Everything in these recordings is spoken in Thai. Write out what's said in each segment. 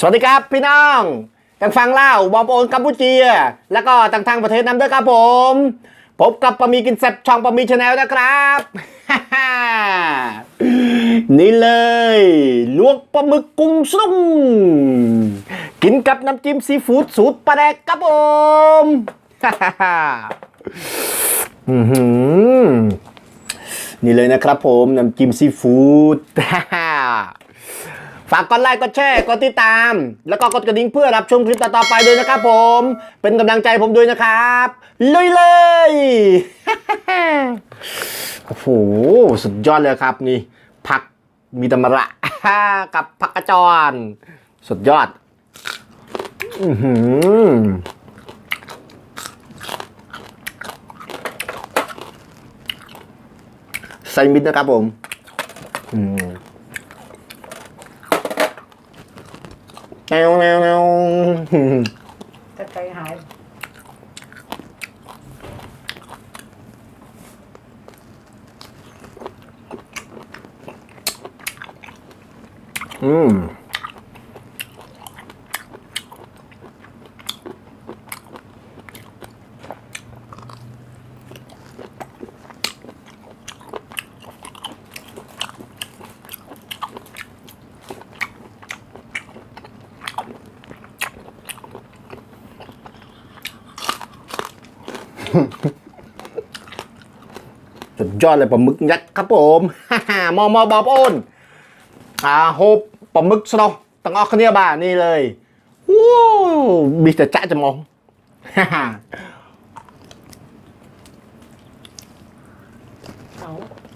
สวัสดีครับพี่น้องทางฟังเล่าบอมโอนกัมพูเจียแล้วก็ทางทางประเทศน้ำด้วยครับผมพบกับปะมีกินแซ่บช่องปะมีชาแนลนะครับ นี่เลย ลวกปลาหมึกกุ้งสุ้งกินกับน้ำจิ้มซีฟู้ดสูตรปลาแดกครับผมนี่เลยนะครับผมน้ำจิ้มซีฟู้ด ฝากกดไลค์กดแชร์กดติดตาม แล้วก็กดกระดิ่งเพื่อรับชมคลิปต่อๆไปด้วยนะครับผม เป็นกำลังใจผมด้วยนะครับลุยเลยโอ้โหสุดยอดเลยครับนี่ผักมีตมะระกับผักกระจร สุดยอด อือหือใส่มิดนะครับผม อืม แนวแนวแนวตะใจหายอืม ยอดเลยปลาหมึกยักษ์ครับผมมอมอบอบโอนอ่าโฮปปลาหมึกสโนว์ตั้งออกคนเนี้ยบ้านี่เลยว้าวมีแต่จ้าจะมองเอา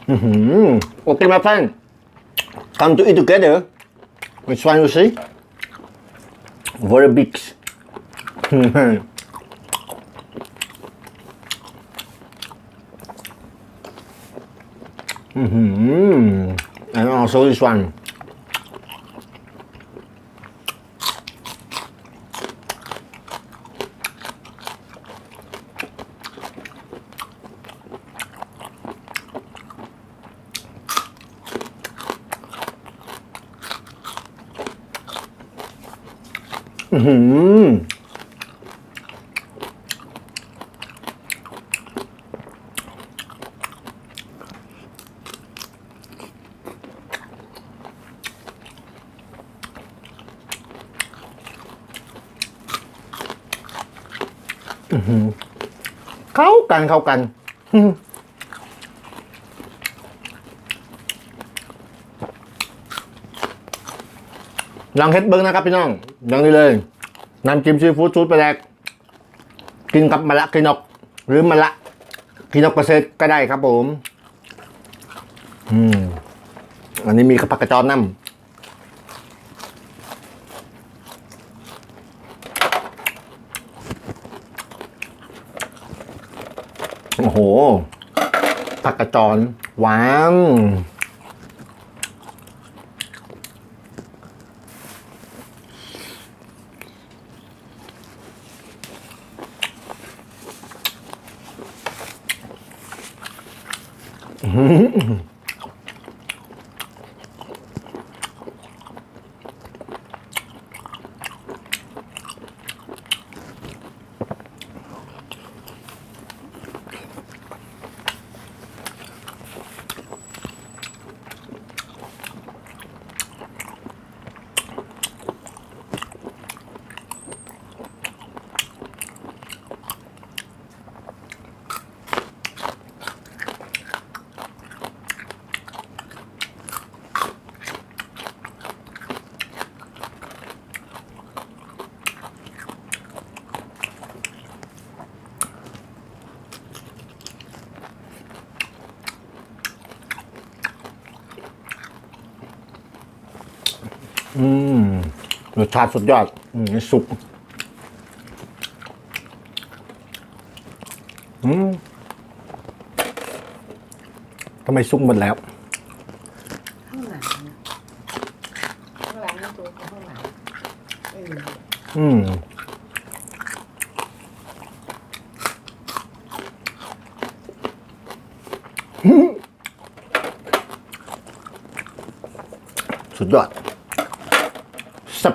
อื้อหือ Okay my friend come to eat together which one you see very big อือหือ and also this one อื้อหือ อื้อหือ เข้ากันเข้ากันลองเฮ็ดเบิ้งนะครับพี่น้องอย่างนี้เลยน้ำจิ้มซีฟู้ดสูตรไปแรกกินกับมะละกินกหรือมะละกินกประเสริฐก็ได้ครับผม อืม อันนี้มีกระปักกระจอนน้ำ โห ผักกระจรหวานอืม รสชาติสุดยอดอืมสุกอืมทำไมสุกหมดแล้ว ข้างหลังนะข้างหลังนี่ตัวข้างหลังเอออืม สุดยอด สั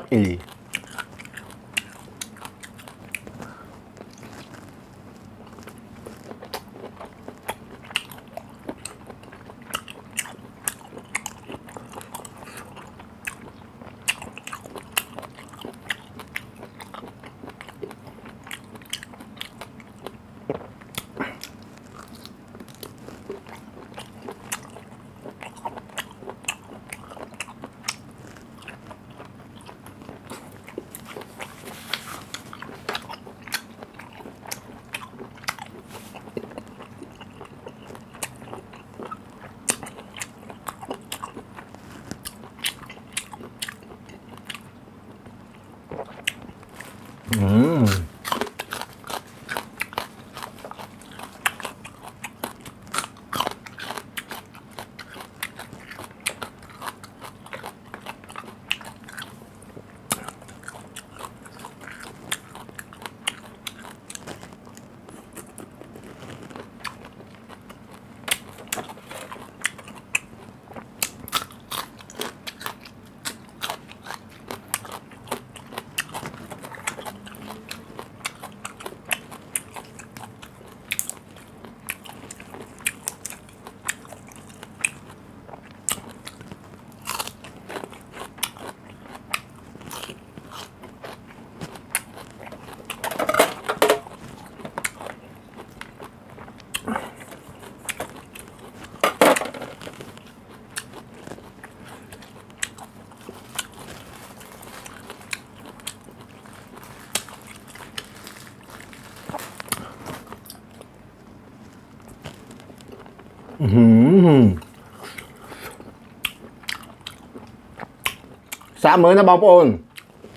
สามมื้อนะบางปะโอน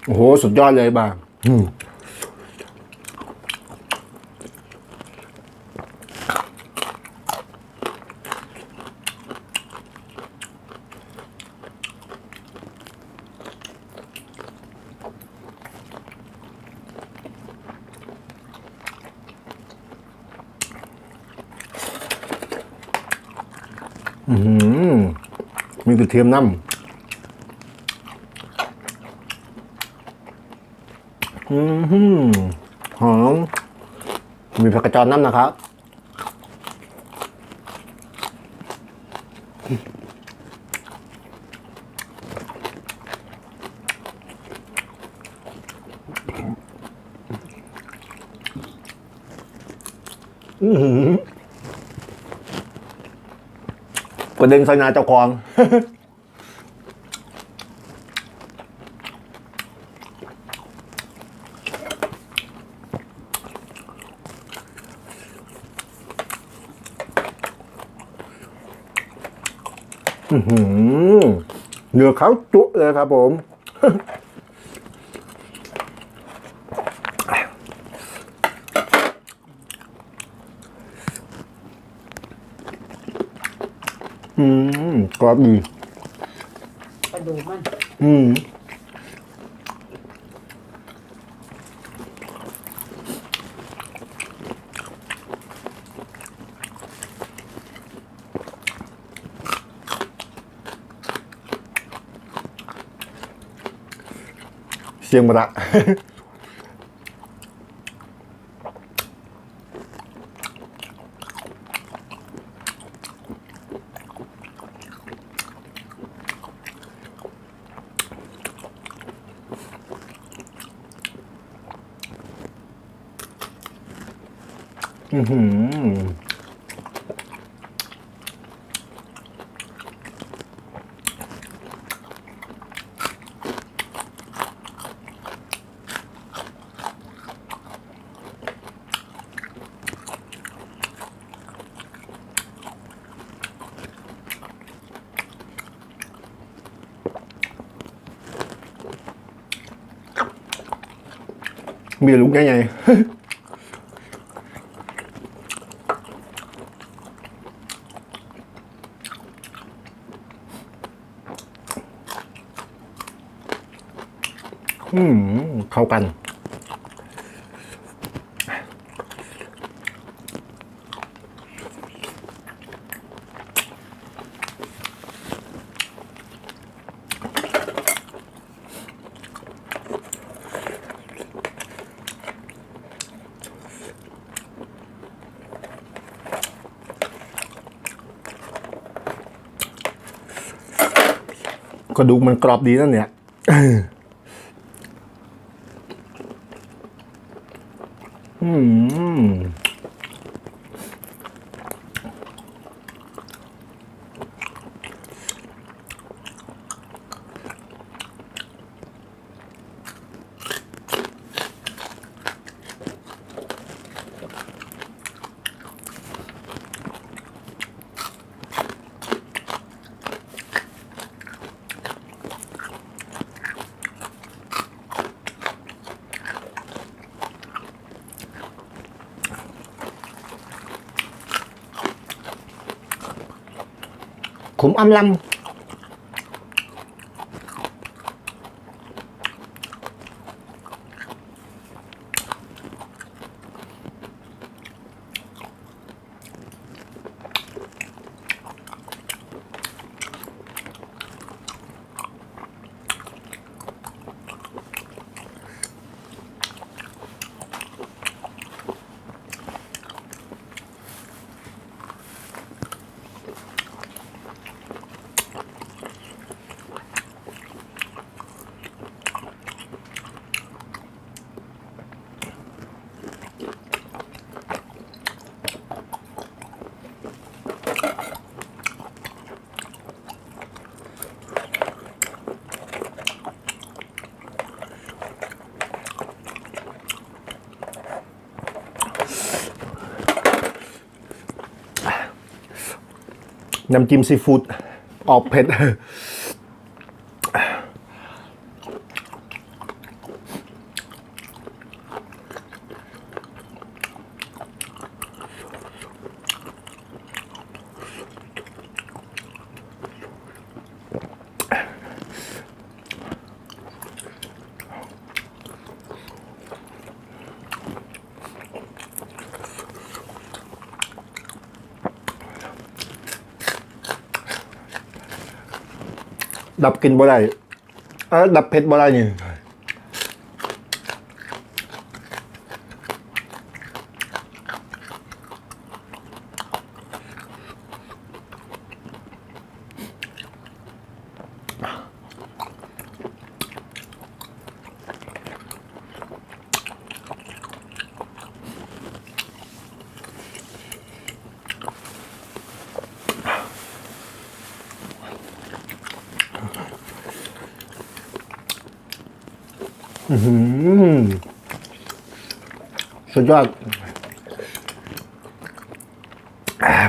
โอ้โห สุดยอดเลยบ้าง มีกระเทียมน้ำอือหือหอม มีผักกระจอนน้ำนะครับอื้อ หือกระเด็นใส่หนาเจ้าของอื้อหือเนื้อเขาจุเลยครับผม อืม กรอบดีกระดูกมัน อืมเสียงมาละ อือหือมีลูกใหญ่ๆ อืม เข้ากัน กระดูกมันกรอบดีนั่นเนี่ย อื khủng A5 น้ำจิ้มซีฟู้ดออกเผ็ด ดับกินบ่ได้เออดับเผ็ดบ่ได้นี่ สุดยอด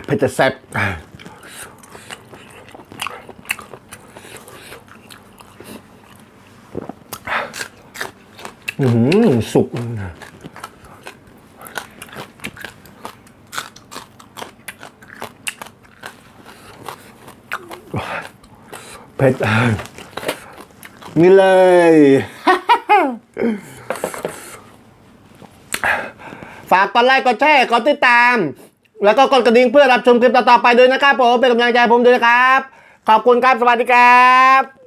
เผ็ดจะแซ่บอือหือสุกเผ็ดนี่เลย ฝากกดไลค์กดแชร์กดติดตาม แล้วก็กดกระดิ่งเพื่อรับชมคลิปต่อๆไปด้วยนะครับผมเป็นกำลังใจผมด้วยนะครับ ขอบคุณครับสวัสดีครับ